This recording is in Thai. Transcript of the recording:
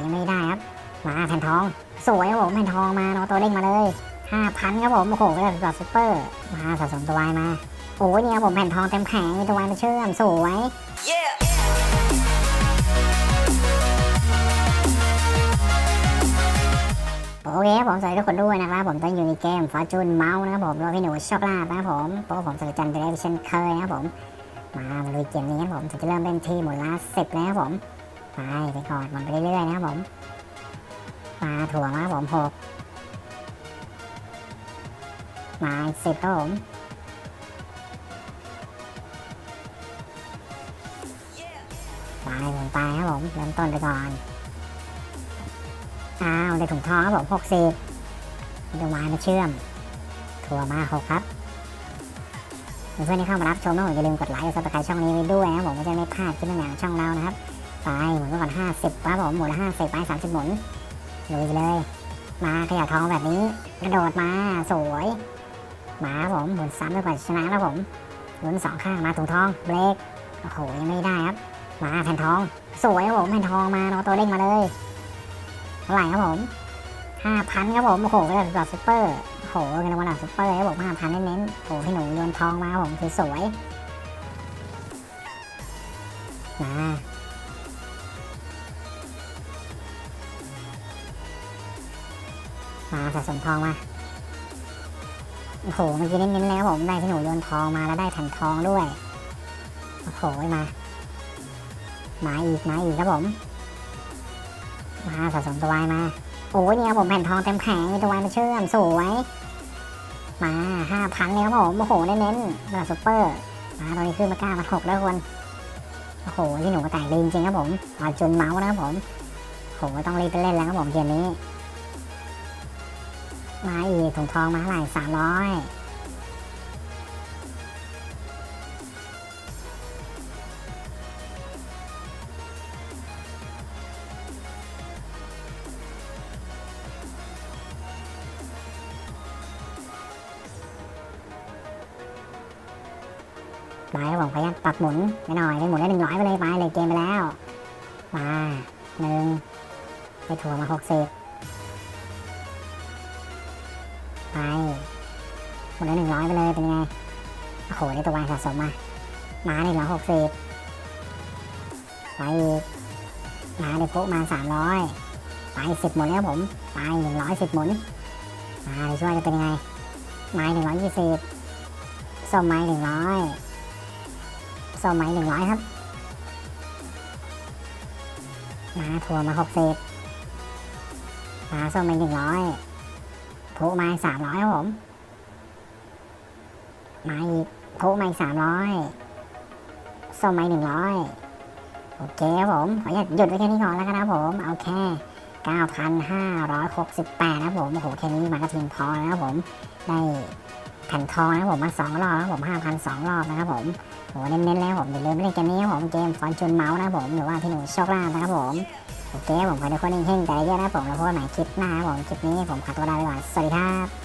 ยังไม่ได้ครับ มาแผ่นทอง สวยครับผมแผ่นทองมาเนาะตัวเด้งมาเลยห้าพันครับผม โอ้โหก็เลยแบบซุปเปอร์ มาสะสมตัววายมา โอ้ยเนี่ยครับผมแผ่นทองเต็มแผงมีตัววายมาเชื่อม สวย Yeah. โอเคครับผมสวัสดีทุกคนด้วยนะครับผมตอนอยู่ในเกม Fortune Mouse นะครับผมรวมพี่หนูโชคลาภนะครับผมเพราะว่าผมสัจจันทร์จะได้เช่นเคยนะครับผม มาลุยเกมนี้ครับผมจะเริ่มเล่นที่หมดละสิบแล้วครับผม ไปไปก่อนมันไปเรื่อยๆนะครับผมมาถั่วมาครับผมหกมาสิบครับผมไปผมไปครับผมเริ่มต้นไปก่อนอ้าวได้ถุงทองครับผมหกสิบดี๋ยววามาเชื่อม ถั่วมาหกครับเพื่อนที่เข้ามารับชมนะผมอย่าลืมกดไลค์กดซับสไครต์ช่องนี้ไว้ด้วยนะผมจะไม่พลาดคลิปใหม่ของช่องเรานะครับ ไปหมุนก่อนห้าสิบครับผมหมุนละห้าสิบไปสามสิบหมุนลุยเลย มาขยับทองแบบนี้ กระโดดมาสวย มาผมหมุนซ้ำไปก่อนชนะแล้วผมหมุนสองข้างมาถุงทองเบรกโอ้โหยังไม่ได้ครับ มาแผ่นทอง สวยครับผมแผ่นทองมาเนาะตัวเด้งมาเลยเท่าไหร่ครับผมห้าพันครับผมโอ้โหก็นแบบซุปเปอร์โอ้โหกันรางวัลแบบซุปเปอร์ครับผมห้าพันเน้นๆโอ้โหพี่หนูโยนทองมาครับผมสวยมามา สะสมทองมา โอ้โห เมื่อกี้เน้นๆเลยครับผมได้พี่หนูโยนทองมาแล้วได้แผ่นทองด้วย โอ้โห มา มาอีก มาอีกครับผม มาสะสมตัววายมา โอ้ยเนี่ยครับผมแผ่นทองเต็มแผงมีตัววายมาเชื่อมสวย มาห้าพันเลยครับผม โอ้โห เน้นๆระดับซุปเปอร์ มาตอนนี้ขึ้นมาเก้าพันหกแล้วคนโอ้โห ที่หนูก็แตกดีจริงๆครับผมมาจนเมาส์นะครับผมโอ้โหต้องรีบไปเล่นแล้วครับผมเกมนี้ มาอีกถุงทองมาเท่าไหร่สามร้อยไปครับผมพยายามปรับหมุนไปหน่อยได้หมุนได้หนึ่งร้อยไปเลยไปเลยเกมไปแล้ว มาหนึ่งไปถั่วมาหกสิบ ไปหมุนได้หนึ่งร้อยไปเลยเป็นไง โอ้โหได้ตัววายสะสมมามาหนึ่งร้อยหกสิบไปอีกมาได้โพกมาสามร้อยไปสิบหมุนแล้วผมไปหนึ่งร้อยสิบหมุนมาได้ช่วยจะเป็นยังไงไม้หนึ่งร้อยยี่สิบส้มไม้หนึ่งร้อยส้มัยหนึ่งร้อยครับมาถั่วมาหกสิบมาส้มมาหนึ่งร้อย ผูมาสามร้อยครับผม มาอีกผูมาสามร้อยส้มมาหนึ่งร้อยโอเคครับผม ขออนุญาตหยุดไว้แค่นี้ก่อนแล้วกันนะครับผม เอาแค่9,568นะครับผมโอ้โหแค่นี้มันก็เพียงพอแล้วครับผม ได้แผ่นทองนะครับผมมาสองรอบนะครับผม5,000สองรอบนะครับผมโหเน้นๆแล้วผมอย่าลืมเล่นเกมนี้ครับผมเกมฟอนจุนเมาส์นะครับผมหรือว่าพี่หนูโชคลาภนะครับผม โอเคผมขอทุกคนเฮงๆแต่เยอะนะผมแล้วพบกันใหม่คลิปหน้าครับผมคลิปนี้ผมขอตัวลาไปก่อนสวัสดีครับ